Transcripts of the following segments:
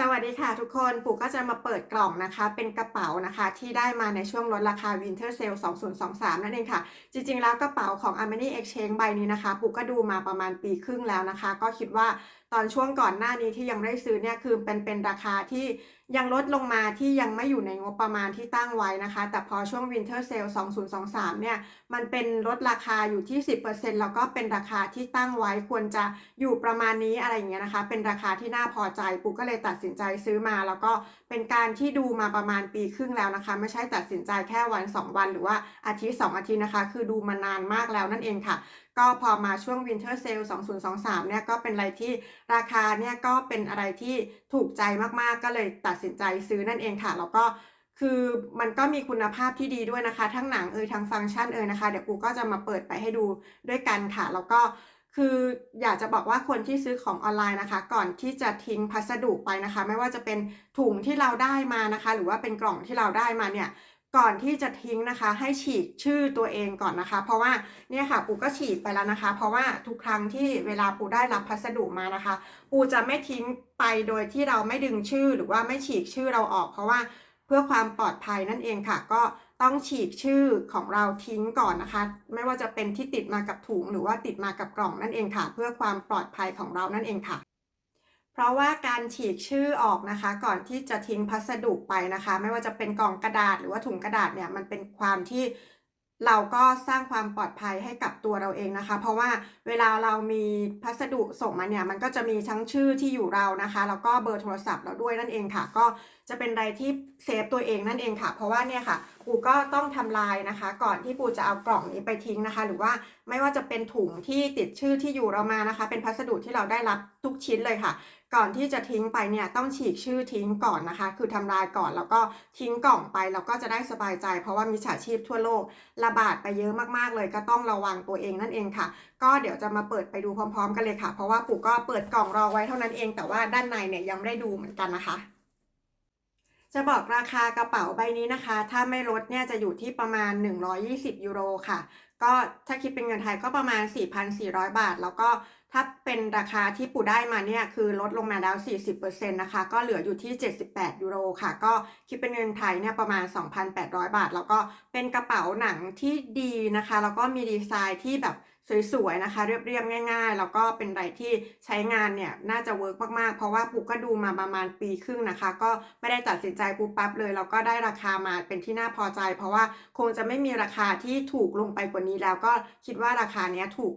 สวัสดีค่ะทุกคนปู่ก็จะมาเปิดกล่องนะคะ เป็นกระเป๋านะคะ ที่ได้มาในช่วงลดราคา Winter Sale 2023 นั่นเองค่ะ จริงๆ แล้วกระเป๋าของ Armani Exchange ใบนี้นะคะ ปู่ก็ดูมาประมาณปีครึ่งแล้วนะคะ ก็คิดว่าตอนช่วงก่อนหน้านี้ที่ยังไม่ได้ซื้อเนี่ยคือเป็นเป็นราคาที่ ยังลดลงมาที่ยังไม่อยู่ในงบประมาณที่ตั้งไว้นะคะ แต่พอช่วง Winter Sale 2023 เนี่ย มันเป็นลดราคาอยู่ที่ 10%แล้วก็เป็นราคาที่ตั้งไว้ควรจะอยู่ประมาณนี้อะไรอย่างเงี้ยนะคะ เป็นราคาที่น่าพอใจปุ๊กก็เลยตัดสินใจซื้อมา แล้วก็เป็นการที่ดูมาประมาณปีครึ่งแล้วนะคะ ไม่ใช่ตัดสินใจแค่วัน 2 วัน หรือว่าอาทิตย์ 2 อาทิตย์นะคะ คือดูมานานมากแล้วนั่นเองค่ะ ก็พอมาช่วง Winter Sale 2023 เนี่ยก็เป็นอะไรที่ราคาเนี่ยก็เป็นอะไรที่ถูกใจมากๆ ก็เลยตัดสินใจซื้อนั่นเองค่ะ แล้วก็คือมันก็มีคุณภาพที่ดีด้วยนะคะ ทั้งหนังเอ่ยทั้งฟังก์ชันเอ่ยนะคะ เดี๋ยวปูก็จะมาเปิดไปให้ดูด้วยกันค่ะ แล้วก็คืออยากจะบอกว่าคนที่ซื้อของออนไลน์นะคะ ก่อนที่จะทิ้งพัสดุไปนะคะ ไม่ว่าจะเป็นถุงที่เราได้มานะคะ หรือว่าเป็นกล่องที่เราได้มาเนี่ย ก่อนที่จะทิ้งนะคะ ให้ฉีกชื่อตัวเองก่อนนะคะ เพราะว่าเนี่ยค่ะปูก็ฉีกไปแล้วนะคะ เพราะว่าทุกครั้งที่เวลาปูได้รับพัสดุมานะคะ ปูจะไม่ทิ้งไปโดยที่เราไม่ดึงชื่อหรือว่าไม่ฉีกชื่อเราออก เพราะว่าเพื่อความปลอดภัยนั่นเองค่ะ ก็ต้องฉีกชื่อของเราทิ้งก่อนนะคะ ไม่ว่าจะเป็นที่ติดมากับถุงหรือว่าติดมากับกล่องนั่นเองค่ะ เพื่อความปลอดภัยของเรานั่นเองค่ะ เพราะว่าการฉีกชื่อออกนะคะ ก่อนที่จะทิ้งพัสดุไปนะคะ ไม่ว่าจะเป็นกล่องกระดาษหรือว่าถุงกระดาษเนี่ยมันเป็นความที่เราก็สร้างความปลอดภัยให้กับตัวเราเองนะคะ เพราะว่าเวลาเรามีพัสดุส่งมาเนี่ย มันก็จะมีทั้งชื่อที่อยู่เรานะคะ แล้วก็เบอร์โทรศัพท์เราด้วยนั่นเองค่ะ ก็ จะเป็นอะไรที่เซฟตัวเองนั่นเองค่ะ เพราะว่าเนี่ยค่ะปูก็ต้องทำลายนะคะ ก่อนที่ปูจะเอากล่องนี้ไปทิ้งนะคะ หรือว่าไม่ว่าจะเป็นถุงที่ติดชื่อที่อยู่เรามานะคะ เป็นพัสดุที่เราได้รับทุกชิ้นเลยค่ะ ก่อนที่จะทิ้งไปเนี่ยต้องฉีกชื่อทิ้งก่อนนะคะ คือทำลายก่อนแล้วก็ทิ้งกล่องไปเราก็จะได้สบายใจ เพราะว่ามีฉาชีพทั่วโลกระบาดไปเยอะมากๆเลย ก็ต้องระวังตัวเองนั่นเองค่ะ ก็เดี๋ยวจะมาเปิดไปดูพร้อม ๆ กันเลยค่ะ เพราะว่าปู่ก็เปิดกล่องรอไว้เท่านั้นเอง แต่ว่าด้านในเนี่ยยังไม่ได้ดูเหมือนกันนะคะ จะบอกราคากระเป๋าใบนี้นะคะ ถ้าไม่ลดเนี่ยจะอยู่ที่ประมาณ 120 ยูโรค่ะ ก็ถ้าคิดเป็นเงินไทยก็ประมาณ 4,400 บาท แล้วก็ถ้าเป็นราคาที่ปู่ได้มาเนี่ยคือลดลงมาแล้ว 40%นะคะ ก็เหลืออยู่ที่ 78 ยูโรค่ะ ก็คิดเป็นเงินไทยเนี่ยประมาณ 2,800 บาท แล้วก็เป็นกระเป๋าหนังที่ดีนะคะ แล้วก็มีดีไซน์ที่แบบ สวยๆนะคะ เรียบๆง่าย ๆ แล้วก็เป็นอะไรที่ใช้งานเนี่ยน่าจะเวิร์กมากๆ เพราะว่าปูก็ดูมาประมาณปีครึ่งนะคะ ก็ไม่ได้ตัดสินใจปูปั๊บเลยแล้วก็ได้ราคามาเป็นที่น่าพอใจ เพราะว่าคงจะไม่มีราคาที่ถูกลงไปกว่านี้แล้วก็คิดว่าราคาเนี้ยถูก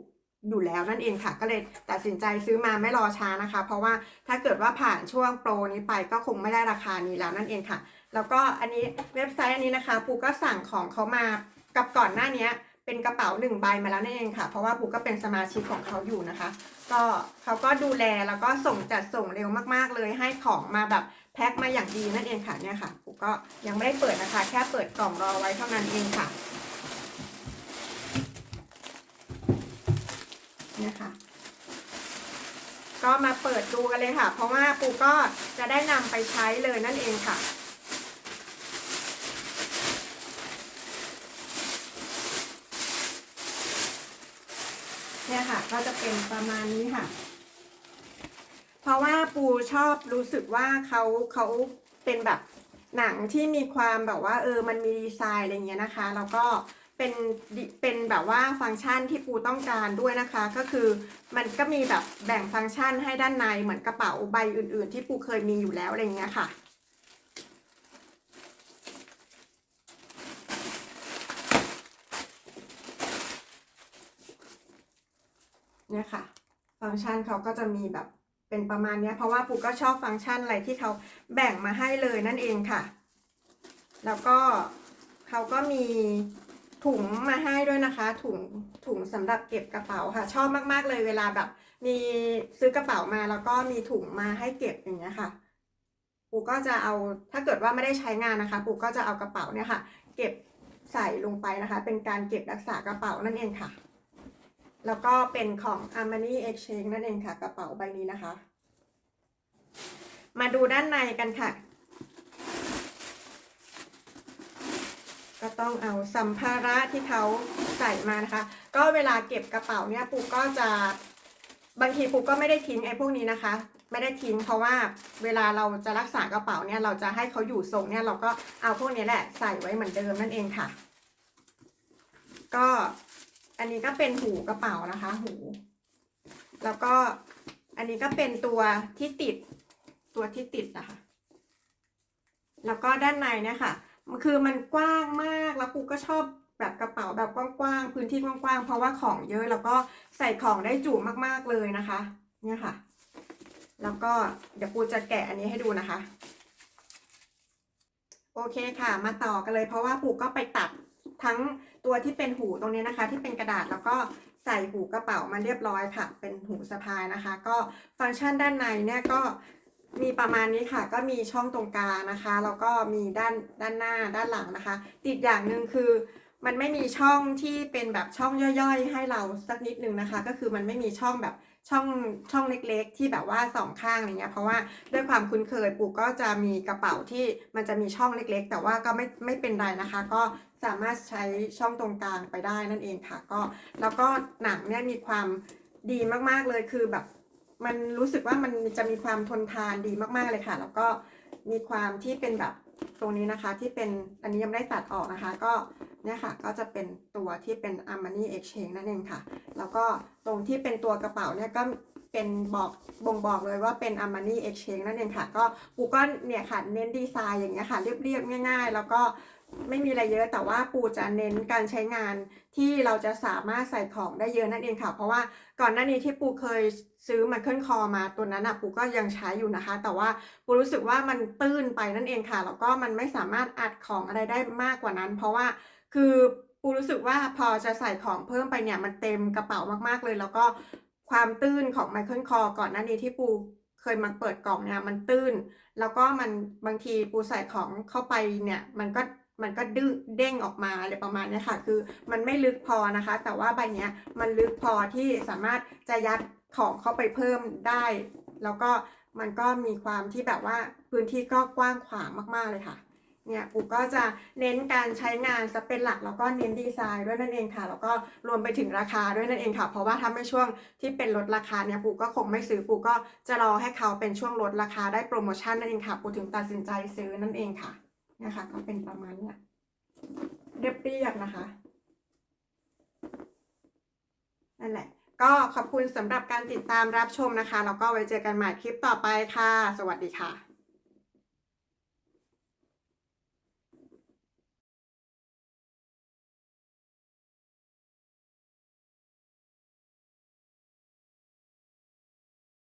อยู่แล้วนั่นเองค่ะก็เลยตัดสินใจซื้อมาไม่รอช้านะคะ เพราะว่าถ้าเกิดว่าผ่านช่วงโปรนี้ไปก็คงไม่ได้ราคานี้แล้วนั่นเองค่ะ แล้วก็อันนี้เว็บไซต์อันนี้นะคะปูก็สั่งของเขามากับก่อนหน้านี้ เป็นกระเป๋าหนึ่งใบมาแล้วนั่นเองค่ะ เพราะว่าปูก็เป็นสมาชิกของเขาอยู่นะคะ ก็เขาก็ดูแลแล้วก็ส่งจัดส่งเร็วมากๆเลยให้ของมาแบบแพ็คมาอย่างดีนั่นเองค่ะเนี่ยค่ะปูก็ยังไม่ได้เปิดนะคะ แค่เปิดกล่องรอไว้เท่านั้นเองค่ะเนี่ยค่ะก็มาเปิดดูกันเลยค่ะ เพราะว่าปูก็จะได้นำไปใช้เลยนั่นเองค่ะ เนี่ย ค่ะ ก็จะเป็นประมาณนี้ค่ะ เพราะว่าปูชอบรู้สึกว่าเขาเขาเป็นแบบหนังที่มีความแบบว่าเออมันมีดีไซน์อะไรเงี้ยนะคะ แล้วก็เป็นดิเป็นแบบว่าฟังก์ชันที่ปูต้องการด้วยนะคะ ก็คือมันก็มีแบบแบ่งฟังก์ชันให้ด้านในเหมือนกระเป๋าใบอื่น ๆ ที่ปูเคยมีอยู่แล้วอะไรเงี้ยค่ะ เนี่ยค่ะ ฟังก์ชันเขาก็จะมีแบบเป็นประมาณเนี้ยเพราะว่าปูก็ชอบฟังก์ชันอะไรที่เขาแบ่งมาให้เลยนั่นเองค่ะ แล้วก็เขาก็มีถุงมาให้ด้วยนะคะ ถุงถุงสำหรับเก็บกระเป๋าค่ะ ชอบมากๆเลยเวลาแบบ มีซื้อกระเป๋ามาแล้วก็มีถุงมาให้เก็บอย่างเงี้ยค่ะปูก็จะเอาถ้าเกิดว่าไม่ได้ใช้งานนะคะปูก็จะเอากระเป๋าเนี่ยค่ะ เก็บใส่ลงไปนะคะ เป็นการเก็บรักษากระเป๋านั่นเองค่ะ แล้วก็เป็นของ Armani Exchange นั่นเองค่ะ กระเป๋าใบนี้นะคะ มาดูด้านในกันค่ะ ก็ต้องเอาสัมภาระที่เขาใส่มานะคะ ก็เวลาเก็บกระเป๋าเนี่ยปูก็จะบางทีปูก็ไม่ได้ทิ้งไอ้พวกนี้นะคะ ไม่ได้ทิ้งเพราะว่าเวลาเราจะรักษากระเป๋าเนี่ยเราจะให้เขาอยู่ทรงเนี่ยเราก็เอาพวกนี้แหละใส่ไว้เหมือนเดิมนั่นเองค่ะ ก็ อันนี้ก็เป็นหูกระเป๋านะคะ หู แล้วก็อันนี้ก็เป็นตัวที่ติดตัวที่ติดนะคะ แล้วก็ด้านในเนี่ยค่ะมันคือมันกว้างมากแล้วปูก็ชอบแบบกระเป๋าแบบกว้างๆพื้นที่กว้างๆเพราะว่าของเยอะแล้วก็ใส่ของได้จุมากๆเลยนะคะ เนี่ยค่ะ แล้วก็เดี๋ยวปูจะแกะอันนี้ให้ดูนะคะ โอเคค่ะ มาต่อกันเลยเพราะว่าปูก็ไปตัด ทั้งตัวที่เป็นหูตรงนี้นะคะ ที่เป็นกระดาษแล้วก็ใส่หูกระเป๋ามาเรียบร้อยค่ะ เป็นหูสะพายนะคะ ก็ฟังก์ชันด้านในเนี่ยก็มีประมาณนี้ค่ะ ก็มีช่องตรงกลางนะคะแล้วก็มีด้านด้านหน้าด้านหลังนะคะ ติดอย่างหนึ่งคือมันไม่มีช่องที่เป็นแบบช่องย่อยๆ ให้เราสักนิดนึงนะคะ ก็คือมันไม่มีช่องแบบ ช่องช่องเล็กๆ ที่แบบว่าสองข้างอะไรเงี้ยเพราะว่าด้วยความคุ้นเคยปู่ก็จะมีกระเป๋าที่มันจะมีช่องเล็กๆ แต่ว่าก็ไม่ไม่เป็นไรนะคะ ก็สามารถใช้ช่องตรงกลางไปได้นั่นเองค่ะก็แล้วก็หนังเนี่ยมีความดีมากๆเลยคือแบบมันรู้สึกว่ามันจะมีความทนทานดีมากๆเลยค่ะ แล้วก็มีความที่เป็นแบบตรงนี้นะคะที่เป็นอันนี้ยังไม่ได้ตัดออกนะคะ ก็ เนี่ยค่ะก็จะเป็นตัวที่เป็น Armani Exchange นั่นเองค่ะ แล้วก็ตรงที่เป็นตัวกระเป๋าเนี่ยก็เป็นบอกบ่งบอกเลยว่าเป็น Armani Exchange นั่นเองค่ะ ก็ปูก็เนี่ยค่ะเน้นดีไซน์อย่างเงี้ยค่ะ เรียบๆง่าย ๆ แล้วก็ไม่มีอะไรเยอะแต่ว่าปูจะเน้นการใช้งานที่เราจะสามารถใส่ของได้เยอะนั่นเองค่ะ เพราะว่าก่อนหน้านี้ที่ปูเคยซื้อไมเคิลคอมาตัวนั้นอะปูก็ยังใช้อยู่นะคะ แต่ว่าปูรู้สึกว่ามันตื้นไปนั่นเองค่ะแล้วก็มันไม่สามารถอัดของอะไรได้มากกว่านั้น เพราะว่า คือปูรู้สึกว่าพอจะใส่ของเพิ่มไปเนี่ยมันเต็มกระเป๋ามากๆเลย แล้วก็ความตื้นของไมเคิลคอก่อนหน้านี้ที่ปูเคยมาเปิดกล่องเนี่ยมันตื้น แล้วก็มันบางทีปูใส่ของเข้าไปเนี่ยมันก็มันก็ดื้อเด้งออกมาอะไรประมาณนี้ค่ะ คือมันไม่ลึกพอนะคะ แต่ว่าใบเนี้ยมันลึกพอที่สามารถจะยัดของเข้าไปเพิ่มได้ แล้วก็มันก็มีความที่แบบว่าพื้นที่ก็กว้างขวางมากๆเลยค่ะ เนี่ยปูก็จะเน้นการใช้งานซะเป็นหลักแล้วก็เน้นดีไซน์ด้วยนั่นเองค่ะ แล้วก็รวมไปถึงราคาด้วยนั่นเองค่ะ เพราะว่าถ้าไม่ช่วงที่เป็นลดราคาเนี่ยปูก็คงไม่ซื้อปูก็จะรอให้เขาเป็นช่วงลดราคาได้โปรโมชั่นนั่นเองค่ะปูถึงตัดสินใจซื้อนั่นเองค่ะนี่ยค่ะก็เป็นประมาณเนี้ยเรียบเรียบๆนะคะนั่นแหละ ก็ขอบคุณสำหรับการติดตามรับชมนะคะแล้วก็ไว้เจอกันใหม่คลิปต่อไปค่ะ สวัสดีค่ะ